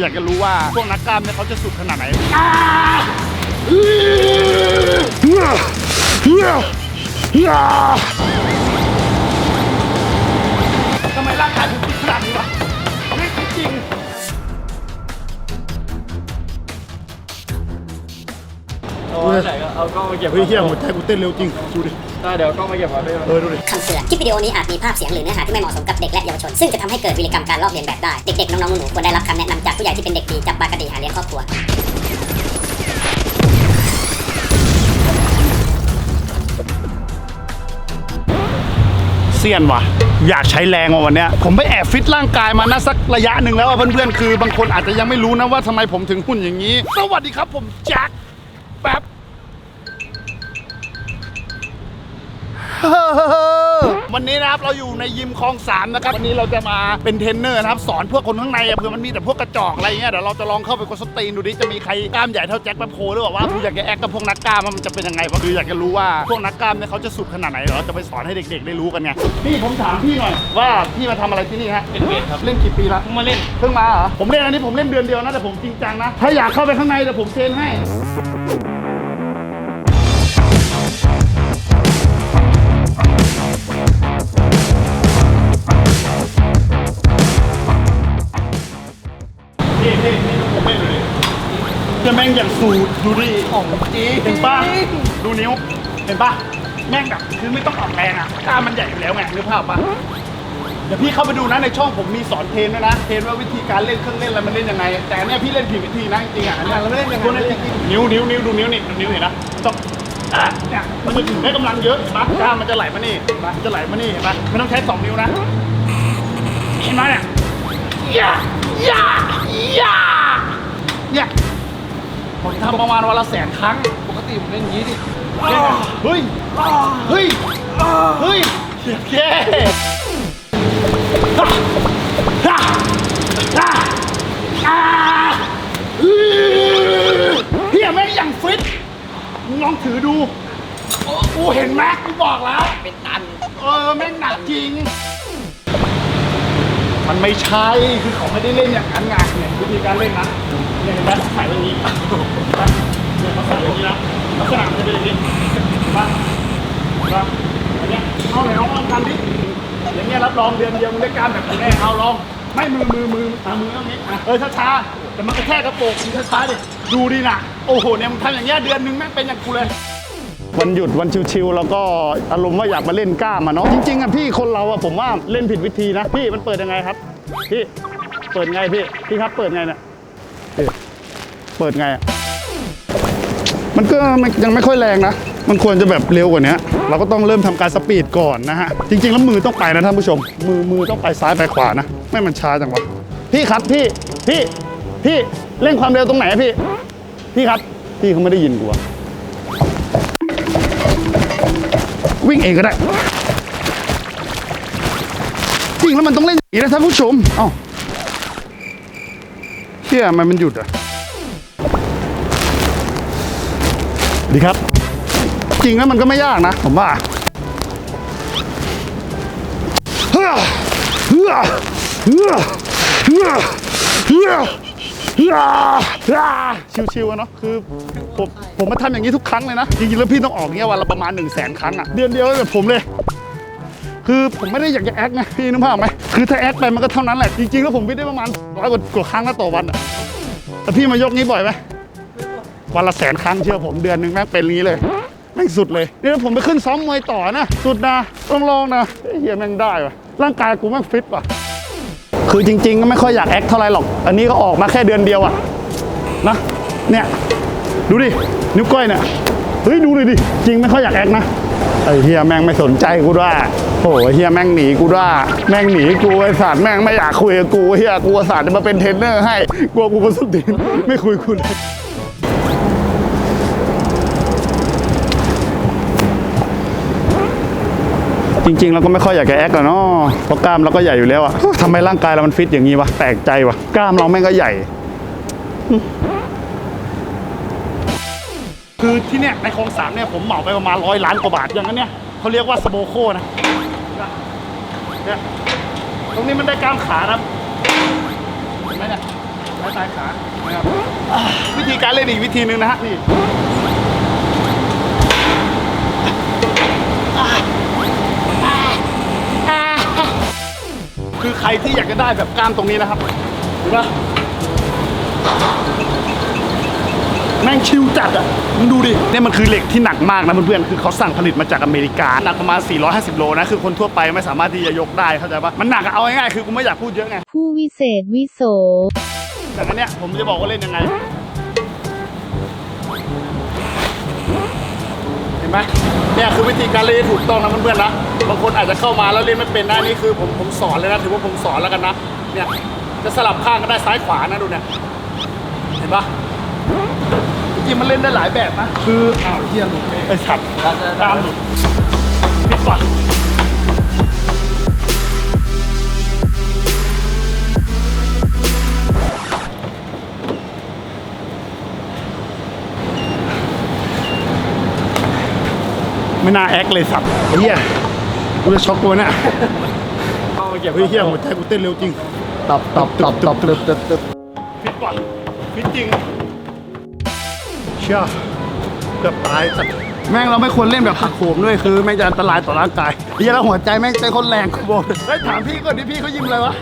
อยากจะรู้ว่าพวกนักกล้ามเนี่ยเขาจะสุดขนาดไหนทำไมร่างกายถึง เอาไหนก็เอากล้องมาเก็บเฮ้ยเฮียหัวใจกูเต้นเร็วจริงดูดิได้เดี๋ยวกล้องมาเก็บมาด้วยเออดูดิคำเตือนคลิปวิดีโอนี้อาจมีภาพเสียงหรือเนื้อหาที่ไม่เหมาะสมกับเด็กและเยาวชน ซึ่งจะทำให้เกิดวิริกรรมการลอกเลียนแบบได้ เด็กๆ น้องๆหนูๆควรได้รับคำแนะนำจากผู้ใหญ่ที่เป็นเด็กดีจับบากระดีหาเลี้ยงครอบครัวเซียนว่ะ อยากใช้แรงว่ะวันเนี้ยผมไปแอบฟิตร่างกายมานะสักระยะหนึ่งแล้วอะเพื่อนๆคือบางคนอาจจะยังไม่รู้นะว่าทำไมผมถึงหุ่นอย่างนี้ สวัสดีครับผมแจ็ค วันนี้นะครับเราอยู่ในยิมคลองสามนะครับวันนี้เราจะมาเป็นเทรนเนอร์นะครับสอนพวกคนข้างในอะเผื่อมันมีแต่พวกกระจอกอะไรเงี้ยเดี๋ยวเราจะลองเข้าไปกดสตรีนดูดิจะมีใครกล้ามใหญ่เท่าแจ็คแป๊บโพหรือเปล่าว่าผมอยากจะแอคกับพวกนักกล้ามว่ามันจะเป็นยังไงวะคืออยากจะรู้ว่าพวกนักกล้ามเนี่ยเขาจะสุดขนาดไหนเดี๋ยวเราจะไปสอนให้เด็กๆได้รู้กันไงพี่ผมถามพี่หน่อยว่าพี่มาทำอะไรที่นี่ฮะเป็นเวทครับเล่นกี่ปีละเพิ่งมาเล่นเพิ่งมาเหรอผมเล่นอันนี้ผมเล่นเดือนเดียวนะแต่ผมจริงจังนะถ้าอยากเข้าไปข้างในเดี๋ยวผมเทรนให้ จะแม่งอย่างสูดดูดิของจริงเห็นปะดูนิ้ว เห็นปะแม่งแบบคือไม่ต้องออกแรงอะกล้ามมันใหญ่อยู่แล้วไงนึกภาพปะเดี๋ยวพี่เข้าไปดูนะในช่องผมมีสอนเทนด้วยนะ เทนว่าวิธีการเล่นเครื่องเล่นอะไรมันเล่นยังไง แต่อันเนี่ยพี่เล่นผิดวิธีนะจริงๆอะอันเนี้ยเราเล่นยังไงเล่นจริงๆนิ้วนิ้วนิ้วดูนิ้วนี่ดูนิ้วเห็นนะต้องอะเนี่ยมันจะถึงได้กำลังเยอะเห็นปะกล้ามมันจะไหลมานี่เห็นปะมันจะไหลมานี่เห็นปะไม่ต้องใช้สองนิ้วนะเห็นไหมเนี่ยยาย่าย่าเนี่ยผม ทำประมาณวันละแสนครั้ง ปกติผมเล่นอย่างนี้ดิเนี่ยเฮ้ย เฮ้ย เฮ้ยเย้ฮ่าฮ่าฮ่าอ่าอื้อเฮียแม่งอย่างฟิตมึงลองถือดู กูเห็นไหมกูบอกแล้ว เป็นตัน เออแม่งหนักจริง มันไม่ใช่ คือเขาไม่ได้เล่นอย่างนั้นไงเนี่ยวิธีการเล่นนะ ยเห็นไหมใส่อย่างนี้เห็นปะเนี่ยเขาใส่อย่างนี้นะลักษณะมันจะเป็นอย่างนี้เห็นปะเห็นปะอันเนี้ยเอาไหนลองลองทำดิอย่างเงี้ยรับรองเดือนเดียวมึงได้กามแบบแน่เอาลอง ไม่มือมือมืออะมือตรงนี้เออช้าๆแต่มันก็แค่กระโปรงช้าๆดิดูดินะโอ้โหเนี่ยมึงทำอย่างเงี้ยเดือนนึงแม่งเป็นอย่างกูเลยวันหยุดวันชิวๆแล้วก็อารมณ์ว่าอยากมาเล่นกล้ามอะเนาะจริงๆอะพี่คนเราอะผมว่าเล่นผิดวิธีนะพี่มันเปิดยังไงครับ พี่เปิดไงพี่พี่ครับเปิดไงเนี่ย เปิดไงอะมันก็ยังไม่ค่อยแรงนะ มันควรจะแบบเร็วกว่านี้เราก็ต้องเริ่มทำการสปีดก่อนนะฮะ จริง ๆ แล้วมือต้องไปนะท่านผู้ชม มือมือต้องไปซ้ายไปขวานะ ไม่มันช้าจังวะ พี่ครับพี่ พี่ พี่ เร่งความเร็วตรงไหนพี่ พี่ครับ พี่เขาไม่ได้ยินกูอะวิ่งเองก็ได้ จริงแล้วมันต้องเล่นอย่างนี้นะท่านผู้ชม เอ้า ชี่ยทำไมมันหยุดอะ ดีครับ จริงแล้วมันก็ไม่ยากนะ ผมว่าเฮ้อเฮ้อเฮ้อเฮ้อเฮ้อเฮ้อเฮ้อชิวๆอะเนาะคือผมผมมาทำอย่างนี้ทุกครั้งเลยนะจริงๆแล้วพี่ต้องออกเงี้ยวันละประมาณ1นึ่งแสนครั้งอะเดือนเดียวแบบผมเลย คือผมไม่ได้อยากจะแอคนะพี่นึกภาพไหมคือถ้าแอคไปมันก็เท่านั้นแหละจริงๆแล้วผมวิ่งได้ประมาณร้อยกว่าครั้งแล้วต่อวันอะแต่พี่มายกนี้บ่อยไหมวันละแสนครั้งเชื่อผมเดือนหนึ่งแม่งเป็นงนี้เลยแม่งสุดเลยนี่ถ้าผมไปขึ้นซ้อมมวยต่อนะสุดนะต้องลองนะเฮียแม่งได้ว่ะร่างกายกูแม่งฟิตว่ะคือจริงๆก็ไม่ค่อยอยากแอคเท่าไหรหรอก อันนี้ก็ออกมาแค่เดือนเดียวอะนะเนี่ยดูดินิ้วก้อยเนี่ย เฮ้ยดูเลยดิจริงไม่ค่อยอยากแอคนะไอเฮียแม่งไม่สนใจกูด้วยโอ้ยเฮียแม่งหนีกูด้วยแม่งหนีกูไอสัตว์แม่งไม่อยากคุยกับกูเฮียกูอุตสาห์จะมาเป็นเทรนเนอร์ให้กลัวกูกระสุนตีนไม่คุยกูเลยจริงๆเราก็ไม่ค่อยอยากจะแอคอะเนาะเพราะกล้ามเราก็ใหญ่อยู่แล้วอะทำไมร่างกายเรามันฟิตอย่างนี้วะแปลกใจวะกล้ามเราแม่งก็ใหญ่ คือที่เนี่ยในคลองสามเนี่ยผมเหมาไปประมาณร้อยล้านกว่าบาทอย่างนั้นเนี่ยเขาเรียกว่าสโบโคนะเนี่ยตรงนี้มันได้กล้ามขาครับเห็นไหมเนี่ยไหนก็ซ้ายขานะครับวิธีการเล่นอีกวิธีหนึ่งนะฮะนี่คือใครที่อยากจะได้แบบกล้ามตรงนี้นะครับเห็นปะ แม่งชิวจัดอะมึงดูดิเนี่ยมันคือเหล็กที่หนักมากนะเพื่อนๆคือเขาสั่งผลิตมาจากอเมริกาหนักประมาณ 450 โลนะคือคนทั่วไปไม่สามารถที่จะยกได้เข้าใจปะมันหนักอะเอาง่ายๆคือกูไม่อยากพูดเยอะไงผู้วิเศษวิโสแต่อันเนี้ยผมจะบอกว่าเล่นยังไงเห็นไหมเนี่ยคือวิธีการเล่นที่ถูกต้องนะเพื่อนๆนะบางคนอาจจะเข้ามาแล้วเล่นไม่เป็นนะนี่คือผมผมสอนเลยนะถือว่าผมสอนแล้วกันนะเนี่ยจะสลับข้างก็ได้ซ้ายขวานะดูเนี่ยเห็นปะจ ริงๆมันเล่นได้หลายแบบนะ คืออ้าวเฮียหลุดไอ้สัตว์ตามหลุดปิดก่อนไม่น่าแอคเลยสัตว์ไอ้เฮียกูจะช็อกตัวเนี่ยกล้องมาเก็บเฮ้ยเฮียหัวใจกูเต้นเร็วจริงตบตบตบตบตึบตึบตึบฟิตก่อนฟิตจริงเชื่อเกือบตายสัตว์แม่งเราไม่ควรเล่นแบบหักโหมด้วยคือแม่งจะอันตรายต่อร่างกายเฮียแล้วหัวใจแม่งเต้นคนแรงกูบอกเลยเฮ้ยถามพี่ก่อนดิพี่เขายิมอะไรวะ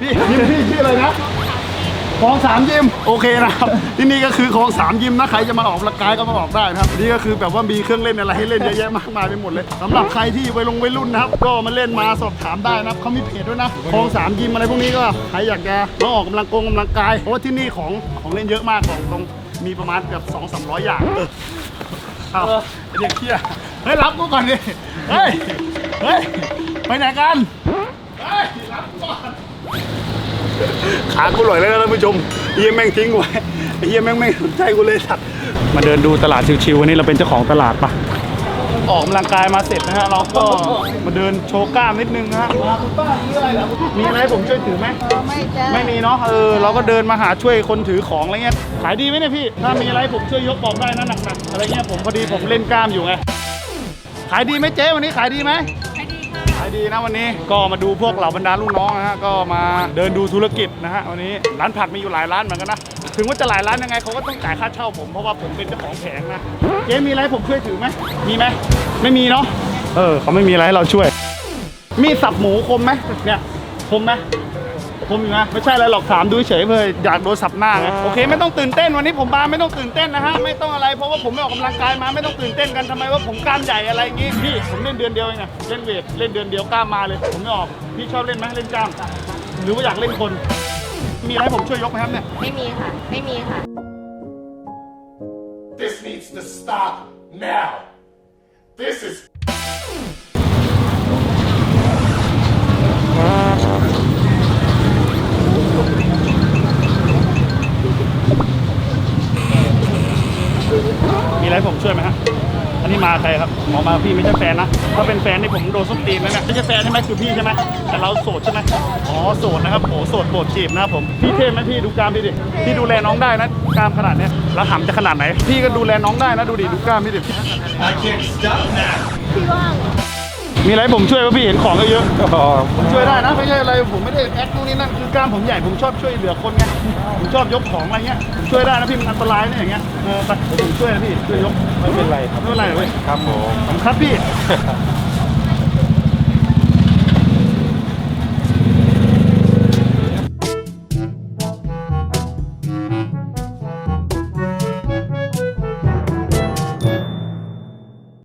พี่ยิมพี่ชื่ออะไรนะของสามยิมโอเคนะครับที่นี่ก็คือของสามยิมนะใครจะมาออกกำลังกายก็มาออกได้นะครับนี่ก็คือแบบว่ามีเครื่องเล่นอะไรให้เล่นเยอะแยะมากมายไปหมดเลยสำหรับใครที่วัยลงวัยรุ่นนะครับก็มาเล่นมาสอบถามได้นะครับเขามีเพจด้วยนะของสามยิมอะไรพวกนี้ก็ใครอยากจะมาออกกำลังกงกำลังกายเพราะว่าที่นี่ของของเล่นเยอะมากของตรง มีประมาณเกือบสองสามร้อยอย่างเออเอาไอ้เด็กเที่ยเฮ้ยรับกูก่อนดิ เฮ้ย เฮ้ย ไปไหนกัน เฮ้ย รับกูก่อน ขากูหลอยแล้วนะท่านผู้ชมไอ้เฮียแม่งทิ้งกูไว้ไอ้เฮียแม่งไม่สนใจกูเลยสัตว์มาเดินดูตลาดชิวๆวันนี้เราเป็นเจ้าของตลาดปะ ออกกำลังกายมาเสร็จนะฮะเราก็มาเดินโชว์กล้ามนิดนึงนะฮะมาคุณป้ามีอะไรเหรอมีอะไรให้ผมช่วยถือไหมไม่จ้าไม่มีเนาะเออเราก็เดินมาหาช่วยคนถือของอะไรเงี้ยขายดีไหมเนี่ยพี่ ถ้ามีอะไรผมช่วยยกบอกได้นะหนักๆอะไรเงี้ยผมพอดีผมเล่นกล้ามอยู่ไงขายดีไหมเจ๊วันนี้ขายดีไหมขายดีนะวันนี้ก็มาดูพวกเหล่าบรรดาลูกน้องนะฮะก็มาเดินดูธุรกิจนะฮะวันนี้ร้านผักมีอยู่หลายร้านเหมือนกันนะถึงว่าจะหลายร้านยังไงเขาก็ต้องจ่ายค่าเช่าผมเพราะว่าผมเป็นเจ้าของแผงนะเจ๊มีอะไรให้ผมช่วยถือไหมมีไหมไม่มีเนาะเออเขาไม่มีอะไรให้เราช่วย มีสับหมูคมไหมเนี่ยคมไหมคมอยู่นะไม่ใช่อะไรหรอกถามดูเฉยๆเพื่ออยากโดนสับหน้าไงโอเค ไม่ต้องตื่นเต้นวันนี้ผมมาไม่ต้องตื่นเต้นนะฮะไม่ต้องอะไรเพราะว่าผมไม่ออกกำลังกายมาไม่ต้องตื่นเต้นกันทำไมว่าผมกล้ามใหญ่อะไรอย่างงี้พี่ผมเล่นเดือนเดียวเองอะเล่นเวทเล่นเดือนเดียวกล้ามมาเลย ผมไม่ออกพี่ชอบเล่นไหมเล่นกล้าม หรือว่าอยากเล่นคน มีอะไรให้ผมช่วยยกไหมครับเนี่ยไม่มีค่ะ ไม่มีค่ะ This needs to stop now. This is มีอะไรผมช่วยไหมฮะ อันนี้มาใครครับหมอมาพี่ไม่ใช่แฟนนะ ถ้าเป็นแฟนนี่ผมโดนส้นตีนแล้วเนี่ยไม่ใช่แฟนใช่ไหมคือพี่ใช่ไหมแต่เราโสดใช่ไหมอ๋อโสดนะครับโหโสดโปรดจีบนะครับผม พี่เท่ไหมพี่ดูกล้ามพี่ดิ พี่ดูแลน้องได้นะกล้ามขนาดเนี้ย แล้วหำจะขนาดไหน พี่ก็ดูแลน้องได้นะดูดิดูกล้ามพี่ดิ I can't stop now. มีอะไรให้ผมช่วยป่ะพี่เห็นของก็เยอะผมช่วยได้นะไม่ใช่อะไรผมไม่ได้แอคนู่นนี่นั่นคือกล้ามผมใหญ่ผมชอบช่วยเหลือคนไงผมชอบยกของอะไรเงี้ยผมช่วยได้นะพี่มันอันตรายเนี่ยอย่างเงี้ยเออไปเดี๋ยวผมช่วยนะพี่ช่วยยกไม่เป็นไรครับไม่เป็นไรเว้ยครับผมผมครับพี่